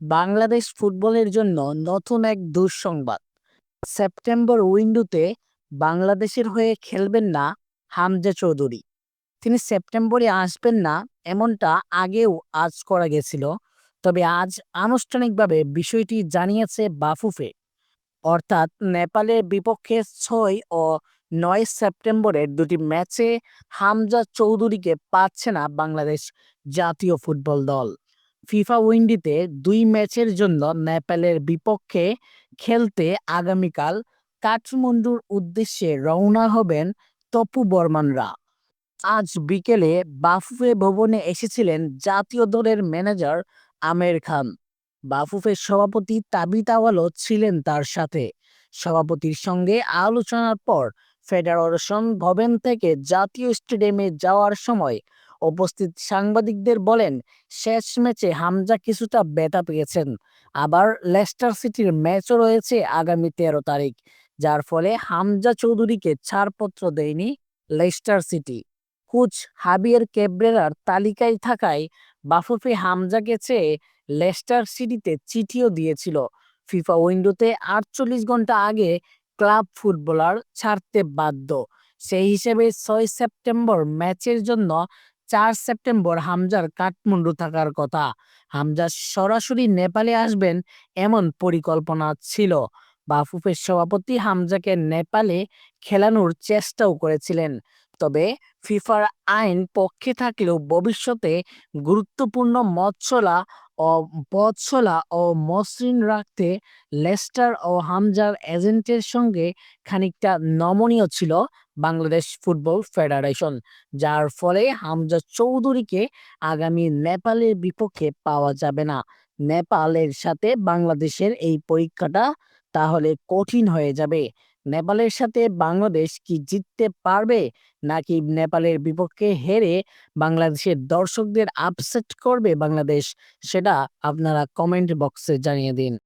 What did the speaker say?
বাংলাদেশ ফুটবলের জন্য নতুন এক দুঃসংবাদ। সেপ্টেম্বর উইন্ডোতে বাংলাদেশের হয়ে খেলবেন না হামজা চৌধুরী। তিনি সেপ্টেম্বরে আসবেন না এমনটা আগেও আজ করা গেছিল, তবে আজ আনুষ্ঠানিকভাবে বিষয়টি জানিয়েছে বাফুফে। অর্থাৎ নেপালের বিপক্ষে ছয় ও নয় সেপ্টেম্বরের দুটি ম্যাচে হামজা চৌধুরীকে পাচ্ছে না বাংলাদেশ জাতীয় ফুটবল দল। ফিফা উইন্ডিতে দুই ম্যাচের জন্য নেপালের বিপক্ষে খেলতে আগামীকাল কাঠমান্ডুর উদ্দেশ্যে রওনা হবেন তপু বর্মানরা। আজ বিকেলে বাফুফে ভবনে এসেছিলেন জাতীয় দলের ম্যানেজার আমের খান। বাফুফের সভাপতি তাবিত আওয়ালও ছিলেন তার সাথে। সভাপতির সঙ্গে আলোচনার পর ফেডারেশন ভবন থেকে জাতীয় স্টেডিয়ামে যাওয়ার সময় উপস্থিত সাংবাদিকদের বলেন, শেষ ম্যাচে হামজা কিছুটা ব্যথা পেয়েছেন। আবার লেস্টার সিটির ম্যাচও রয়েছে আগামী তেরো তারিখ, যার ফলে হামজা চৌধুরীকে ছাড়পত্র দেয়নি লেস্টার সিটি। কোচ হাবিয়ার ক্যাব্রেরার তালিকায় থাকায় বাফুফে হামজাকে চেয়ে লেস্টার সিটিতে চিঠিও দিয়েছিল। ফিফা উইন্ডোতে আটচল্লিশ ঘণ্টা আগে ক্লাব ফুটবলার ছাড়তে বাধ্য। সেই হিসেবে ছয় সেপ্টেম্বর ম্যাচের জন্য চার সেপ্টেম্বর হামজার কাঠমান্ডু থাকার কথা। হামজা সরাসরি নেপালে আসবেন এমন পরিকল্পনা ছিল। বাফুফের সভাপতি হামজাকে নেপালে খেলানোর চেষ্টাও করেছিলেন। তবে ফিফার আইন পক্ষে থাকলেও ভবিষ্যতে গুরুত্বপূর্ণ মৎসলা ও বৎসলা ও মসৃণ রাখতে লেস্টার ও হামজার এজেন্টের সঙ্গে খানিকটা নমনীয় ছিল বাংলাদেশ ফুটবল ফেডারেশন, যার ফলে হামজা চৌধুরীকে আগামী নেপালের বিপক্ষে পাওয়া যাবে না। নেপালের সাথে বাংলাদেশের এই পরীক্ষাটা তাহলে কঠিন হয়ে যাবে। নেপালের সাথে বাংলাদেশ কি জিততে পারবে? নাকি নেপালের বিপক্ষে হেরে বাংলাদেশের দর্শকদের আপসেট করবে বাংলাদেশ? সেটা আপনারা কমেন্ট বক্সে জানিয়ে দিন।